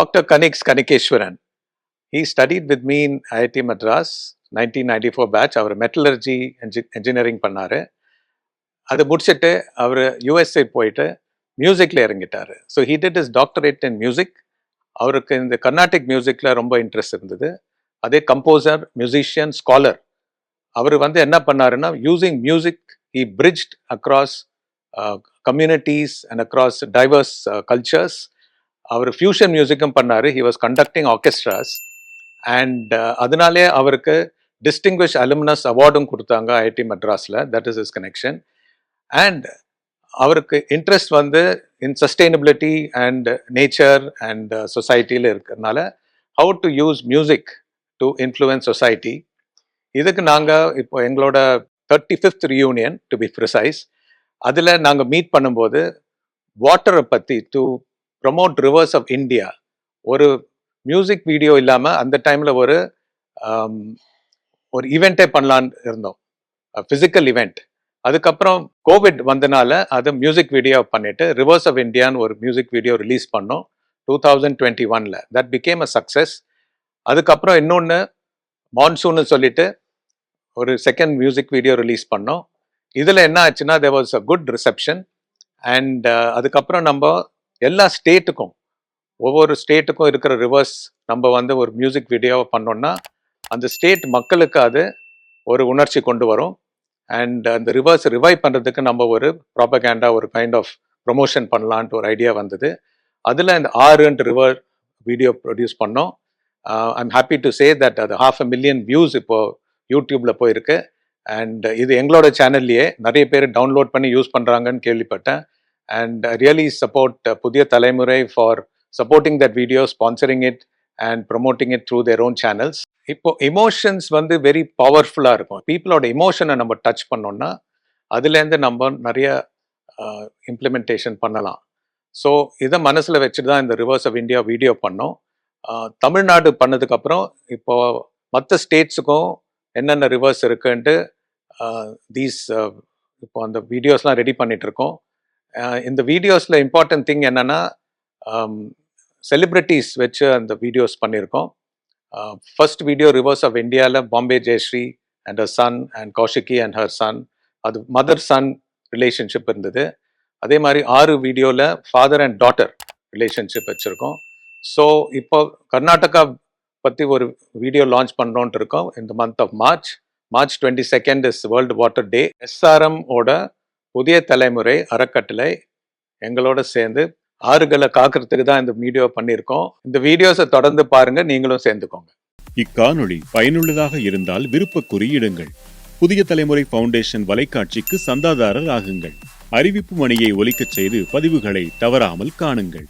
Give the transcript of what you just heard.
Dr. Kanix Kanikeshwaran. He studied with me in IIT Madras, 1994 batch. அவர் metallurgy engineering பண்ணாரு அது முடிச்சுட்டு அவர் யூஎஸ்ஏ போயிட்டு மியூசிக்கில் இறங்கிட்டாரு so he did his doctorate in music அவருக்கு இந்த கர்நாடிக் மியூசிக்கில் ரொம்ப இன்ட்ரெஸ்ட் இருந்தது அதே கம்போசர் மியூசிஷியன் ஸ்காலர் அவர் வந்து என்ன பண்ணாருன்னா using music he bridged across communities and across diverse cultures our fusion மியூசிக்கும் பண்ணார். He was conducting orchestras and அதனாலே அவருக்கு டிஸ்டிங்விஷ் அலுமினஸ் அவார்டும் கொடுத்தாங்க ஐடி மெட்ராஸில் that is is connection and அவருக்கு இன்ட்ரெஸ்ட் வந்து in sustainability and nature and சொசைட்டியில் இருக்கிறதுனால how to use music to influence society இதுக்கு நாங்கள் இப்போ எங்களோட thirty fifth reunion to be precise அதில் நாங்கள் மீட் பண்ணும்போது வாட்டரை பற்றி to promote rivers of India ஒரு மியூசிக் வீடியோ இல்லாமல் அந்த டைமில் ஒரு um, ஒரு ஈவெண்ட்டே பண்ணலான்னு இருந்தோம். ஃபிசிக்கல் இவெண்ட் அதுக்கப்புறம் கோவிட் வந்தனால அது மியூசிக் வீடியோ பண்ணிட்டு ரிவர்ஸ் ஆஃப் இந்தியான்னு ஒரு மியூசிக் வீடியோ ரிலீஸ் பண்ணோம். டூ தௌசண்ட் டுவெண்ட்டி ஒனில் தட் பிகேம் அ சக்ஸஸ் அதுக்கப்புறம் இன்னொன்று மான்சூன்னு சொல்லிட்டு ஒரு செகண்ட் மியூசிக் வீடியோ ரிலீஸ் பண்ணோம். இதில் என்ன ஆச்சுன்னா there was a good reception and அதுக்கப்புறம் நம்ம எல்லா ஸ்டேட்டுக்கும் ஒவ்வொரு ஸ்டேட்டுக்கும் இருக்கிற ரிவர்ஸ் நம்ம வந்து ஒரு மியூசிக் வீடியோவை பண்ணோம்னா அந்த ஸ்டேட் மக்களுக்கு அது ஒரு உணர்ச்சி கொண்டு வரும். அண்ட் அந்த ரிவர்ஸ் ரிவைவ் பண்ணுறதுக்கு நம்ம ஒரு ப்ராப்பகேண்டா ஒரு கைண்ட் ஆஃப் ப்ரொமோஷன் பண்ணலான்ட்டு ஒரு ஐடியா வந்தது. அதில் இந்த ஆறுன்ட்டு ரிவர் வீடியோ ப்ரொடியூஸ் பண்ணோம். I'm happy to say that அது ஹாஃப் அ மில்லியன் வியூஸ் இப்போது யூடியூப்பில் போயிருக்கு. அண்ட் இது எங்களோட சேனல்லையே நிறைய பேர் டவுன்லோட் பண்ணி யூஸ் பண்ணுறாங்கன்னு கேள்விப்பட்டேன். And really support Puthiya Thalaimurai for supporting that video sponsoring it and promoting it through their own channels இப்போ எமோஷன்ஸ் வந்து வெரி பவர்ஃபுல்லாக இருக்கும். பீப்புளோட எமோஷனை நம்ம டச் பண்ணோம்னா அதுலேருந்து நம்ம நிறைய இம்ப்ளிமெண்டேஷன் பண்ணலாம். ஸோ இதை மனசில் வச்சுட்டு தான் இந்த ரிவர்ஸ் ஆஃப் இந்தியா வீடியோ பண்ணோம். தமிழ்நாடு பண்ணதுக்கப்புறம் இப்போ மற்ற ஸ்டேட்ஸுக்கும் என்னென்ன ரிவர்ஸ் இருக்குன்ட்டு தீஸ் இப்போ அந்த வீடியோஸ்லாம் ரெடி பண்ணிகிட்ருக்கோம் இருக்கோம். இந்த வீடியோஸில் இம்பார்ட்டன்ட் திங் என்னென்னா செலிப்ரிட்டிஸ் வச்சு அந்த வீடியோஸ் பண்ணியிருக்கோம். ஃபர்ஸ்ட் வீடியோ ரிவர்ஸ் ஆஃப் இந்தியாவில் Bombay Jayashri and her son and Kaushiki and her son அது மதர் சன் ரிலேஷன்ஷிப் இருந்தது. அதே மாதிரி ஆறு வீடியோவில் ஃபாதர் அண்ட் டாட்டர் ரிலேஷன்ஷிப் வச்சுருக்கோம். ஸோ இப்போ கர்நாடகா பற்றி ஒரு வீடியோ லான்ச் பண்ணுறோன்ட்டு இருக்கோம். இந்த month of March March twenty second is world water day SRM ஓட புதிய தலைமுறை அறக்கட்டளை எங்களோட சேர்ந்து ஆறுகளை காக்கிறதுக்கு தான் இந்த வீடியோ பண்ணியிருக்கோம். இந்த வீடியோஸை தொடர்ந்து பாருங்க நீங்களும் சேர்ந்துக்கோங்க. இக்காணொளி பயனுள்ளதாக இருந்தால் விருப்ப குறியிடுங்கள். புதிய தலைமுறை பவுண்டேஷன் வலைக்காட்சிக்கு சந்தாதாரர் ஆகுங்கள். அறிவிப்பு மணியை ஒலிக்கச் செய்து பதிவுகளை தவறாமல் காணுங்கள்.